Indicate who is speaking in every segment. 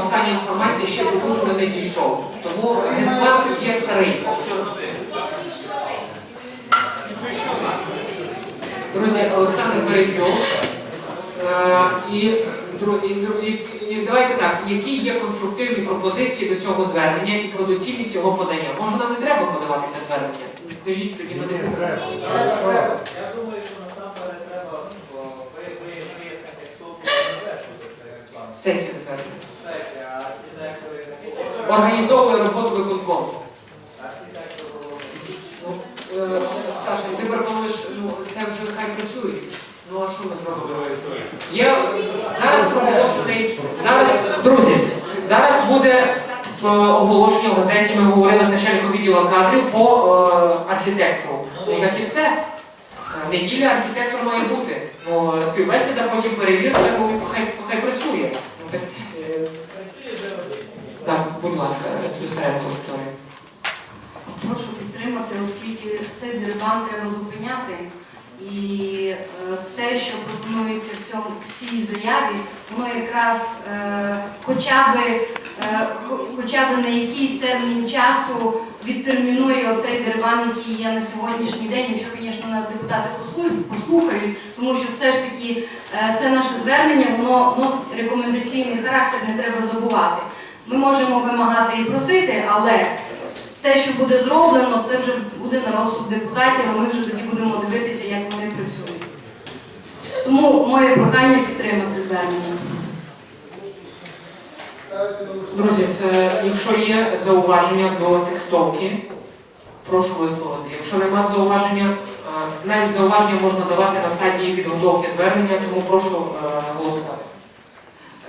Speaker 1: остання інформація ще до Ужгорода не дійшов. Тому генплан є старий. Друзі, Олександр Березньов. Е, І, і, і, давайте так, які є конструктивні пропозиції до цього звернення і про доцільність цього подання? Може нам не треба подавати це звернення? Кажіть тоді мене.
Speaker 2: Я думаю, що насамперед треба вияснити, хто буде цей реклам.
Speaker 1: Сесія затверджена. Організовує роботу виконком. Ну, е, Саша, ти пропонуєш, ну це вже хай працюють. Ну а що ми зробимо? Є зараз проголошений. Зараз, друзі, зараз буде е, оголошення в газеті. Ми говорили з начальником відділу кадрів по е, архітектору. Ну так і все. Е, Неділя архітектор має бути. Ну, співбесіда, потім перевірка, ну хай, хай працює. Ну, так, е, так, будь ласка, Слюсаренко Вікторія.
Speaker 3: Прошу підтримати, оскільки цей дерибан треба зупиняти. І е, те, що пропонується в цьому в цій заяві, воно якраз е, хоча б е, хоча б на якийсь термін часу відтермінує оцей дерибан, який є на сьогоднішній день, якщо, звісно, нас депутати послухають, тому що все ж таки е, це наше звернення, воно носить рекомендаційний характер, не треба забувати. Ми можемо вимагати і просити, але те, що буде зроблено, це вже буде на розсуд депутатів, а ми вже тоді будемо дивитися, як вони працюють. Тому моє прохання підтримати звернення.
Speaker 1: Друзі, це, якщо є зауваження до текстовки, прошу висловити. Якщо нема зауваження, е, навіть зауваження можна давати на стадії підготовки звернення, тому прошу е, голосувати.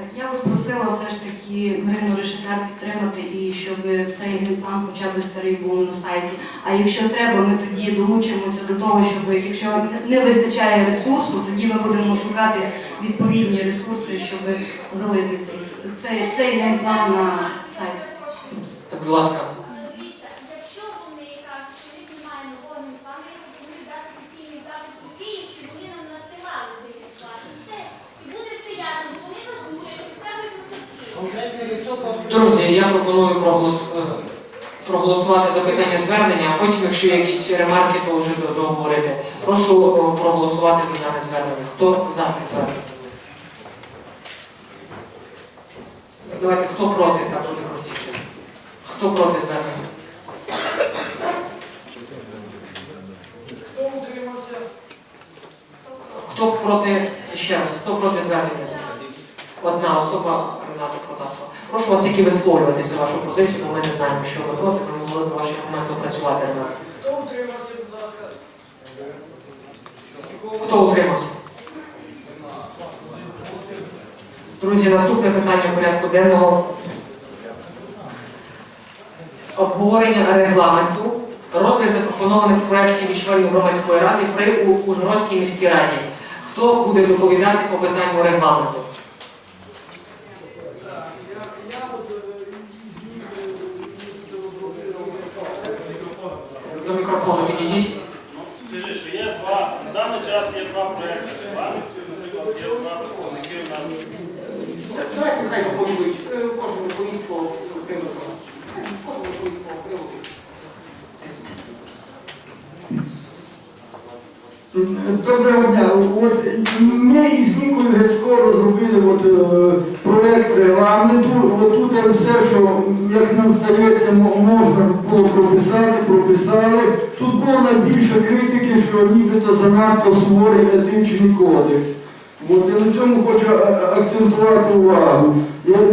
Speaker 3: Е, Я би просила все ж таки Марину Решетар підтримати і щоб цей генплан хоча б старий був на сайті. А якщо треба, ми тоді долучимося до того, щоб якщо не вистачає ресурсу, тоді ми будемо шукати відповідні ресурси, щоб залити цей, цей, цей генплан на сайт.
Speaker 1: Та, будь ласка.
Speaker 4: Дивіться, якщо вони кажуть, що їх немає нового плану, я пропоную дати офіційний запит у Київ, щоб вони нам насилали цей план. І все. І буде все ясно, бо вони нас дурять, ставлять пропозиції.
Speaker 2: Конкретний листок вам
Speaker 1: Друзі, я пропоную проголос- е, проголосувати за питання звернення, а потім, якщо є якісь ремарки, то вже до- договорити. Прошу е, проголосувати за дане звернення. Хто за це звернення? Давайте, хто проти, так буде простіше. Хто проти звернення?
Speaker 2: Хто утримався?
Speaker 1: Хто проти, ще раз, хто проти звернення? Одна особа, Рената Протасова. Прошу вас тільки висловлюватися вашу позицію, бо ми не знаємо, що ви проти, ми могли б ваші аргументи опрацювати, Рената.
Speaker 2: Хто утримався, будь ласка?
Speaker 1: Хто утримався? Друзі, наступне питання порядку денного. Обговорення регламенту, розгляд запропонованих проєктів від членів громадської ради при Ужгородській міській раді. Хто буде доповідати по питанню регламенту? До мікрофону підійдіть.
Speaker 5: Скажи, що є два, на даний час є два проекти регламенту, наприклад, є два представники у нас.
Speaker 1: Давайте хай доповідуть. Е, Кожен доповість слово з приводу. Кожен доповість слово з приводу.
Speaker 6: Доброго дня. От ми із Нікою Гецько розробили от, е, проект регламенту. От тут все, що, як нам здається, можна було прописати, прописали. Тут було найбільше критики, що нібито занадто суворий етичний кодекс. От я на цьому хочу а- а- акцентувати увагу.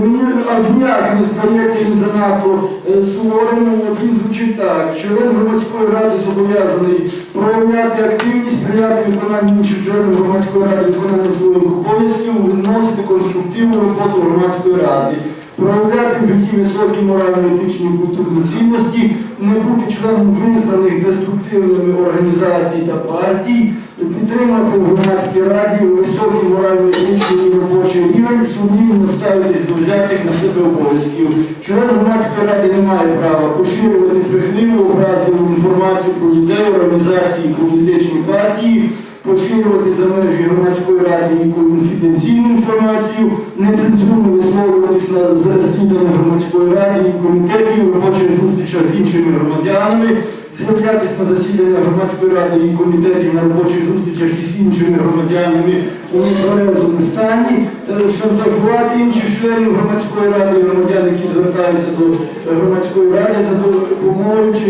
Speaker 6: Мені аж ніяк не здається їм занадто е, суворим. От він звучить так. Член громадської ради зобов'язаний проявляти активність, сприяти виконанню інших членів громадської ради виконання своїх обов'язків, відносити конструктивну роботу громадської ради, проявляти в житті високі морально-етичні культурні цінності, не бути членом визнаних деструктивними організацій та партій, підтримати в громадській раді високий морально-етичний і робочий рівень, сумлінно ставитись до взятих на себе обов'язків. Член громадської ради не має права поширювати брехливу образливу інформацію про людей, організації, політичні партії, поширювати за межі громадської ради і конфіденційну інформацію, нецензурно висловлюватись на засіданнях громадської ради і комітетів, робочих зустрічах з іншими громадянами, з'являтися на засідання громадської ради і комітетів на робочих зустрічах із іншими громадянами у нетверезому стані, е, шантажувати інших членів громадської ради громадян, які звертаються до е, громадської ради за допомогою чи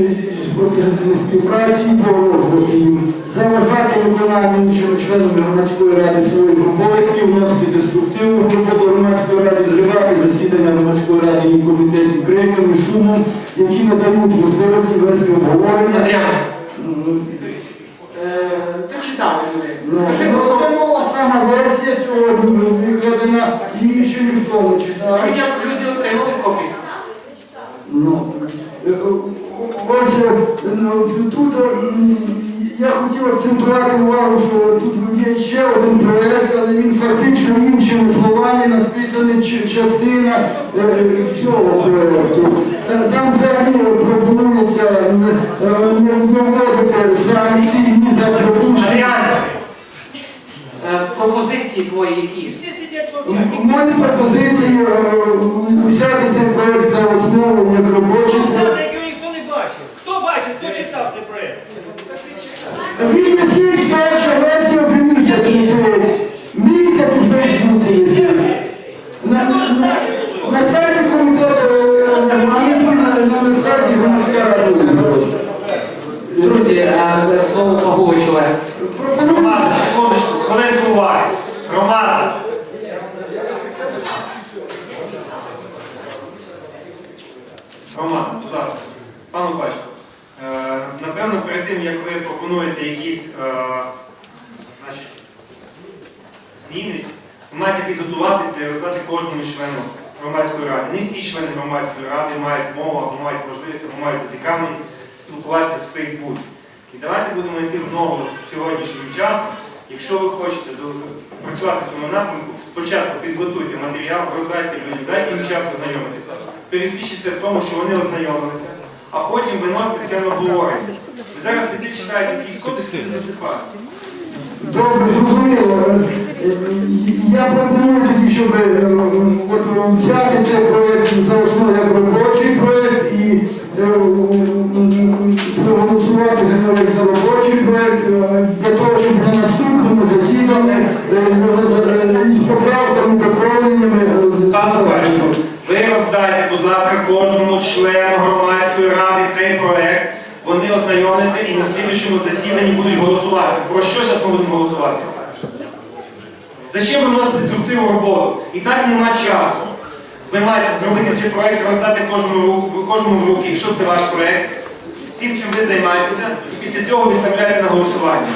Speaker 6: організаційної співпраці і погрожувати їм, заважати виконання іншими членами громадської ради своїх обов'язків, вносити деструктиву в роботу громадської ради, зривати засідання громадської ради і комітетів криками, шумом, які не дають можливості вести обговорення.
Speaker 1: Адріан, е, ти читав люди.
Speaker 6: Ну,
Speaker 1: Скажи,
Speaker 6: сама версія сьогодні викладена, її ще ніхто не читає.
Speaker 1: люди отримали копію.
Speaker 6: Ну, е, ось е, ну, тут е, я хотів акцентувати увагу, що тут є ще один проєкт, але він фактично іншими словами написаний частина е, цього проєкту. Та- Там взагалі пропонується е, не не вводити санкції ні за порушення.
Speaker 1: Адріан, е, пропозиції твої які?
Speaker 6: У мене пропозиції е, взяти цей проєкт за основу як робочий.
Speaker 2: Завтра його ніхто не бачив. Хто бачив, хто читав цей проєкт?
Speaker 6: Він висить перша версія вже місяць висить. Місяць у Фейсбуці висить. На, сайті комітету е, на, на сайті громадська рада.
Speaker 1: Друзі, е, слово Олег.
Speaker 6: Пропоную
Speaker 5: хвилинку уваги. Романа. Роман, будь ласка, пану батько, е, напевно, перед тим, як ви пропонуєте якісь е, значить, зміни, ви маєте підготувати це і роздати кожному члену громадської ради. Не всі члени громадської ради мають змогу, або мають можливість, або мають зацікавленість спілкуватися з Фейсбуці. І давайте будемо йти в ногу з сьогоднішнім часом. Якщо ви хочете працювати в цьому напрямку, спочатку підготуйте матеріал, роздайте людям, дайте їм час ознайомитися, пересвідчіться в тому, що вони ознайомилися, а потім виносите це на обговорення. Ви зараз такі читаєте якісь кодекс і засипаєте.
Speaker 6: Добре, зрозуміло. Я пропоную тоді, щоб е, от, е, взяти цей проєкт за основу як робочий проєкт і е, проголосувати за нього як за робочий проєкт для того, щоб на наступному засіданні е, е, з поправками, доповненнями. е,
Speaker 5: Пане Бачко, ви роздайте, будь ласка, кожному члену громадської ради цей проект. Вони ознайомляться і на слідчому засіданні будуть голосувати. Про що зараз ми будемо голосувати? Зачем ви вносите цю роботу? І так нема часу. Ви маєте зробити цей проект, роздати кожному, кожному в руки, якщо це ваш проект, тим, чим ви займаєтеся, і після цього виставляєте на голосування.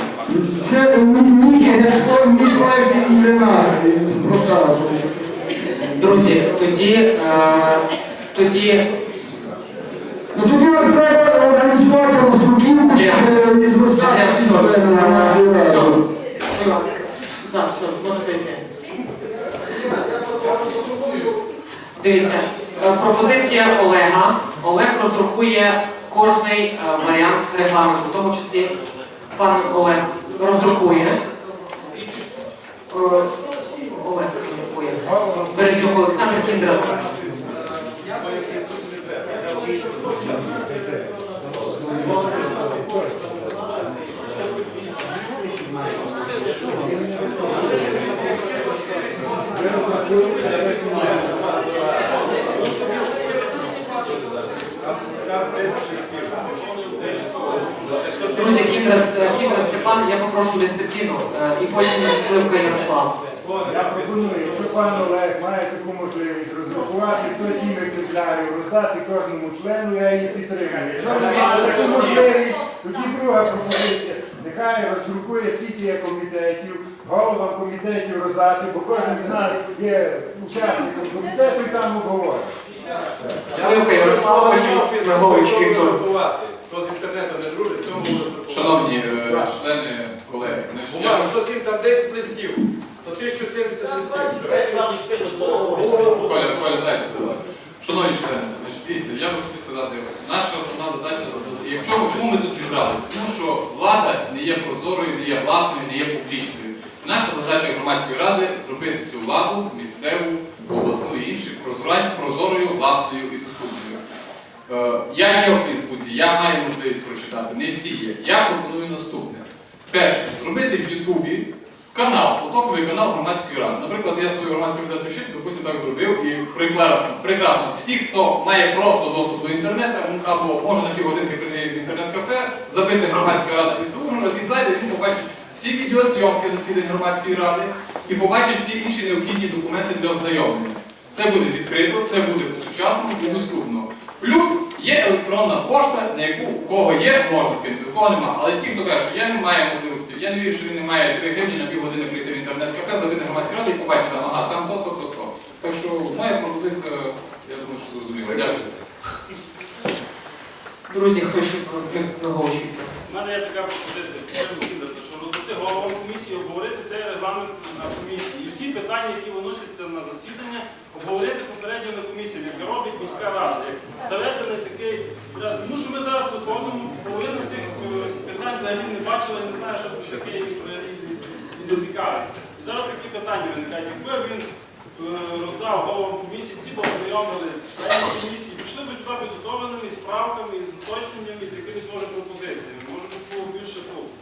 Speaker 6: Це мій Герсько, Ірина розказує.
Speaker 1: Друзі, тоді, е, тоді
Speaker 6: Ну тоді от треба організувати роздруківку, щоб не зростати
Speaker 1: все, так, все, можете йти. Дивіться, е, пропозиція Олега. Олег роздрукує кожний е, варіант регламенту, в тому числі пан Олег роздрукує. Е, Олег роздрукує. Березнюк Олександр Кіндрат. Друзі, Кіндрат, Кіндрат Степан, я попрошу дисципліну е, і потім Сливка Ярослав.
Speaker 7: Я пропоную, якщо пан Олег має таку можливість роздрукувати 107 екземплярів, роздати кожному члену, я її підтримую. Якщо не має таку можливість, тоді друга пропозиція. Нехай роздрукує скільки є комітетів, головам комітетів роздати, бо кожен з нас є учасником комітету і там обговорює.
Speaker 1: Сливка Ярослав, потім Мигович Віктор.
Speaker 8: Хто з інтернету не дружить.
Speaker 9: Шановні е, члени колеги, значить, я
Speaker 8: Бумага, 107 там 10 листів, то 1070 листів.
Speaker 9: Коля, Коля, дай сказати. Шановні члени, значить, дивіться, я би хотів сказати, наша основна задача, якщо чому ми тут зібралися? Тому що влада не є прозорою, не є власною, не є публічною. Наша задача громадської ради зробити цю владу місцеву, обласну і інших прозрач- прозорою, власною і Я є у Фейсбуці, я маю можливість прочитати, не всі є. Я пропоную наступне. Перше, зробити в Ютубі канал, потоковий канал громадської ради. Наприклад, я свою громадську організацію «Щит», допустим, так зробив і прекрасно, прекрасно. Всі, хто має просто доступ до інтернету, або може на півгодинки прийти в інтернет-кафе, забити громадська рада Ужгород, він зайде, він побачить всі відеозйомки засідань громадської ради і побачить всі інші необхідні документи для ознайомлення. Це буде відкрито, це буде по-сучасному і доступно. Плюс є електронна пошта, на яку у кого є, можна скинути, у кого нема. Але ті, хто каже, що я не маю можливості, я не вірю, що він не має 3 гривні на півгодини прийти в інтернет-кафе, забити громадську раду і побачити, там, ага, там то, то, то, то. Так що моя пропозиція, я думаю, що зрозуміла. Дякую.
Speaker 1: Друзі, хто ще наголошує?
Speaker 8: У мене є така пропозиція, що розбити головам комісії, обговорити цей регламент на комісії. І всі питання, які виносяться на засідання, обговорити попередньо на комісії, як роблять міська рада. Заведений такий. Тому що ми зараз виконуємо половину цих е, питань взагалі не бачили, не знаю, що це таке, і і не цікавиться. І зараз такі питання виникають. Якби він е, роздав головам комісії, ці познайомили членів комісії, пішли б сюди підготовленими з правками, з уточненнями, з якимись може пропозиціями. Може б було більше толку.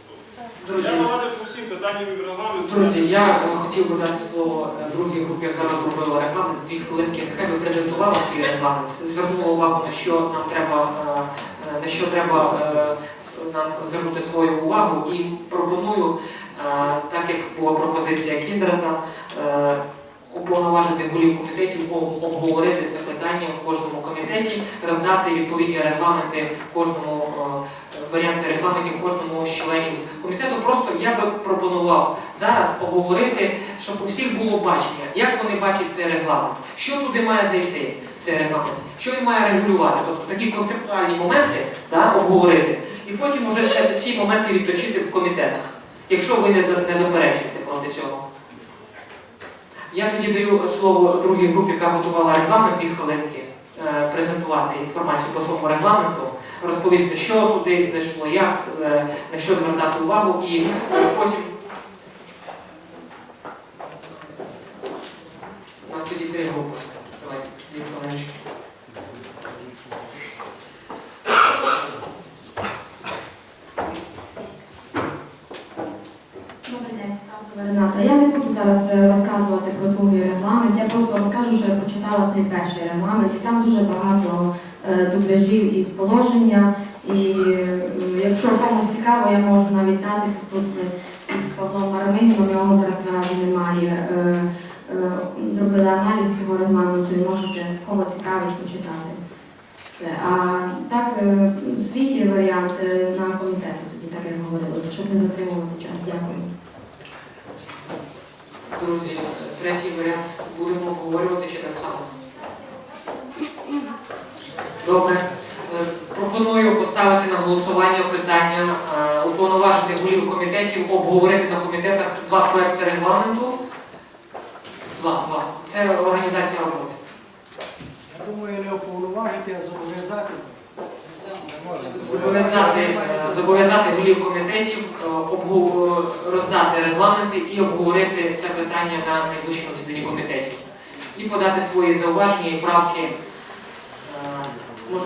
Speaker 1: Друзі,
Speaker 8: Я нагадую по всім від регламенту.
Speaker 1: Друзі, я е, хотів би дати слово е, другій групі, яка розробила регламент. Дві хвилинки. Нехай би презентувала свій регламент, звернула увагу на що нам треба, е, на що треба нам звернути свою увагу. І пропоную, так як була пропозиція Кіндрата, уповноважити голів комітетів обговорити це питання в кожному комітеті, роздати відповідні регламенти кожному варіанти регламентів кожному з членів. Комітету. Просто я би пропонував зараз обговорити, щоб у всіх було бачення, як вони бачать цей регламент, що туди має зайти в цей регламент, що він має регулювати, тобто такі концептуальні моменти да, обговорити, і потім уже ці моменти відточити в комітетах, якщо ви не, заперечуєте проти цього. Я тоді даю слово другій групі, яка готувала регламент, дві хвилинки, презентувати інформацію по своєму регламенту, розповісти, що туди зайшло, як, е, на що звертати увагу, і е, потім. У нас тоді три групи. Давайте, дві хвилиночки.
Speaker 3: Добрий день, Стасова Рената. Я не буду зараз е, розказувати про другий регламент, я просто розкажу, що я прочитала цей перший регламент, і там дуже багато е, дубляжів із положення. І е, якщо комусь цікаво, я можу навіть дати це тут із Павлом Марамигіном, його зараз наразі немає. Зробили аналіз цього регламенту і можете кого цікавить почитати. А так, свій варіант на комітеті тоді, так як говорилося, щоб не затримувати час. Дякую.
Speaker 1: Друзі, третій варіант будемо обговорювати чи так само. Добре. Е, Пропоную поставити на голосування питання, е, уповноважити голів комітетів, обговорити на комітетах два проекти регламенту. Два, два. Це організація роботи.
Speaker 10: Я думаю, не уповноважити, а зобов'язати.
Speaker 1: Зобов'язати, е, зобов'язати голів комітетів е, роздати регламенти і обговорити це питання на найближчому засіданні комітетів. І подати свої зауваження і правки. Е,
Speaker 8: свої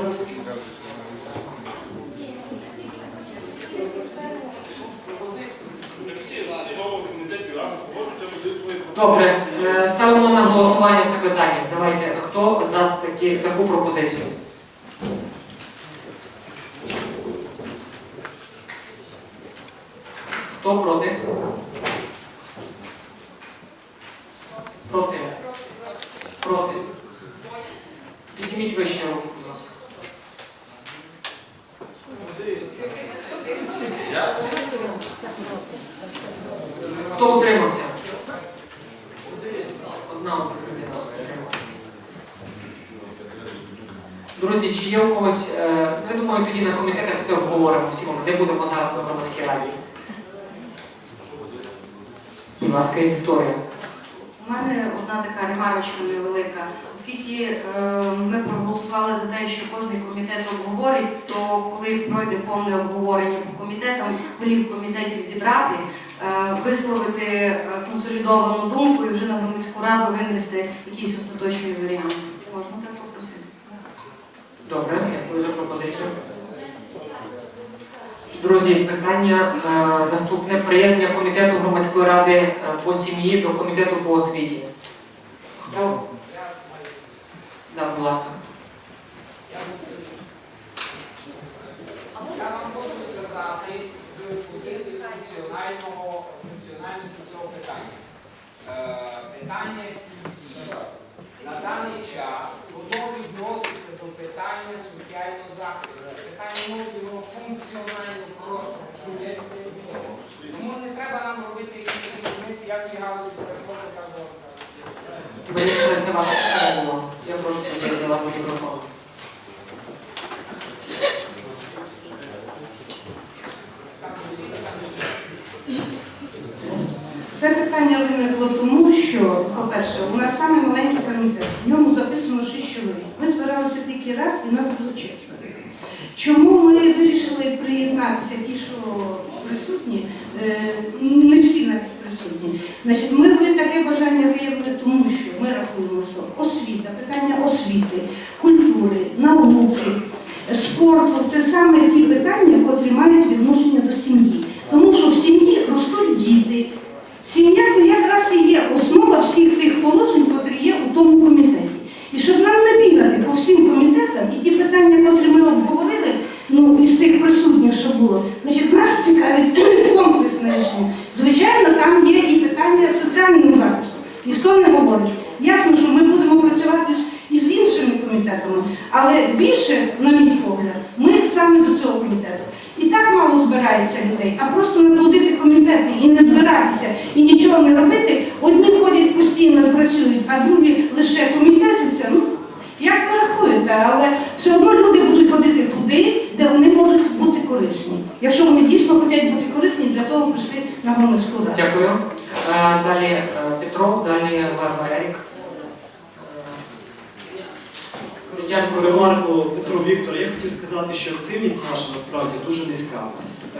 Speaker 1: Добре, е, ставимо на голосування це питання. Давайте, хто за такі, таку пропозицію? Хто проти? Проти. Проти. Підніміть вище руки, будь ласка. Хто утримався? Утрималася. Друзі, чи є у когось, е, ну, я думаю, тоді на комітетах все обговоримо всі. Не будемо зараз на громадській раді. Будь ласка, Вікторія.
Speaker 3: У мене одна така ремарочка невелика. Оскільки е, ми проголосували за те, що кожен комітет обговорить, то коли пройде повне обговорення по комітетам, голів комітетів зібрати, висловити е, консолідовану думку і вже на громадську раду винести якийсь остаточний варіант. Можна так попросити?
Speaker 1: Добре, дякую за пропозицію. Друзі, питання е, наступне приєднання комітету громадської ради е, по сім'ї до комітету по освіті. Хто? Да, будь ласка.
Speaker 11: Я вам можу сказати з позиції функціонального функціональності цього питання. Е, питання сім'ї на даний час воно відноситься до питання соціального захисту. Питання молоді воно функціонально просто працює. Тому не треба нам робити якісь такі різниці, як і галузі працювати так далі.
Speaker 1: Мені це ваша питання було. Я прошу передати вас до мікрофону.
Speaker 12: Це питання виникло тому, що, по-перше, у нас самий маленький комітет, в ньому записано 6 чоловік. Ми збиралися тільки раз і нас було четверо. Чому ми вирішили приєднатися, ті, що присутні, Е, не всі навіть присутні. Значить, ми таке бажання виявили, тому що ми рахуємо, що освіта, питання освіти, культури, науки, спорту це саме ті питання, котрі мають відношення до сім'ї. Тому що в сім'ї ростуть діти. Сім'я то якраз і є основа всіх тих положень, котрі є у тому комітеті. І щоб нам не бігати по всім комітетам, і ті питання, котрі ми обговорили, ну із тих присутніх, що було, значить, нас цікавить комплексне рішення. Звичайно, там є і питання соціального захисту. Ніхто не говорить. Ясно, що ми будемо працювати і з іншими комітетами, але більше, на мій погляд, ми саме до цього комітету. І так мало збирається людей, а просто наплодити комітети і не збиратися, і нічого не робити. Одні ходять постійно і працюють, а другі лише комітетяться. Ну, як ви рахуєте, але все одно люди будуть ходити туди, де вони можуть бути корисні. Якщо вони дійсно хочуть бути корисні, для того прийшли на громадську раду.
Speaker 1: Дякую. Далі е, Петров, далі Ларва Ерік.
Speaker 13: Дякую, ремарку Петро Віктор. Я хотів сказати, що активність наша насправді дуже низька.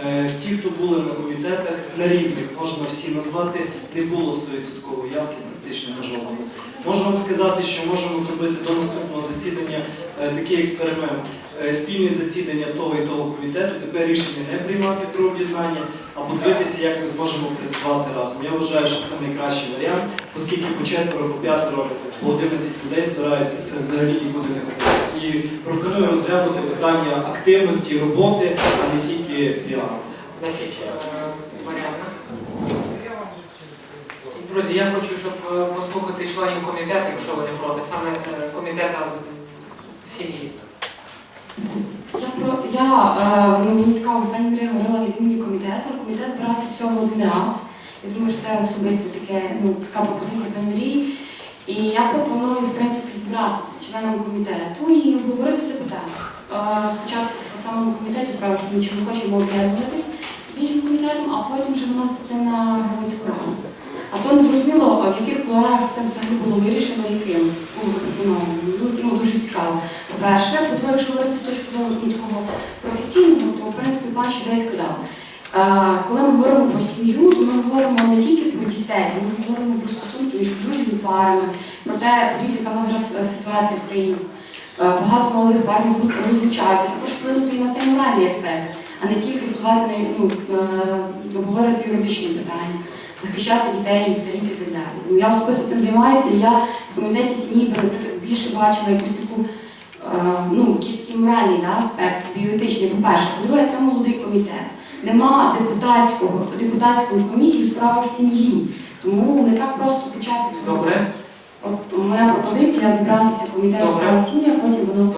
Speaker 13: Е, Ті, хто були на комітетах, на різних, можна всі назвати, не було 100% явки практично на жодному. Можу вам сказати, що можемо зробити до наступного засідання е, такий експеримент. Е, Спільні засідання того і того комітету, тепер рішення не приймати про об'єднання, а подивитися, як ми зможемо працювати разом. Я вважаю, що це найкращий варіант, оскільки по четверо, по п'ятеро, по 11 людей збираються, це взагалі нікуди не ходить. І пропоную розглянути питання активності, роботи, а не тільки піару.
Speaker 1: Значить, е, Друзі, я хочу, щоб е, послухати членів комітету, якщо ви не проти, саме комітету сім'ї.
Speaker 14: Я про я е, мені цікаво, пані Марія говорила від імені комітету. Комітет збирався всього один раз. Я думаю, що це особисто таке, ну, така пропозиція пані Марії. І я пропоную, в принципі, збиратися з членами комітету і обговорити це питання. Е, спочатку в самому комітеті справи сім'ї, чи ми хочемо об'єднуватись з іншим комітетом, а потім вже виносити це на громадську раду. А то не зрозуміло, в яких колорах це взагалі було вирішено, яким було запропоновано. Ну, дуже цікаво. По-перше, по-друге, якщо говорити з точки зору такого професійного, то в принципі пан Щедай сказав. Е, коли ми говоримо про сім'ю, то ми говоримо не тільки про дітей, ми говоримо про стосунки між подружніми парами, про те, яка в нас зараз е, ситуація в країні. Е, Багато молодих пар розлу- розлучаються, також вплинути на цей моральний аспект, а не тільки впливати ну, обговорювати юридичні питання захищати дітей, сиріт і так далі. Ну, я особисто цим займаюся, і я в комітеті сім'ї більше бачила якусь таку, е, ну, якийсь такий моральний да, аспект, біоетичний, по-перше. По-друге, це молодий комітет. Нема депутатського, депутатської комісії у справах сім'ї. Тому не так просто почати
Speaker 1: Добре.
Speaker 14: От моя пропозиція збиратися комітет у справах сім'ї, а потім виносити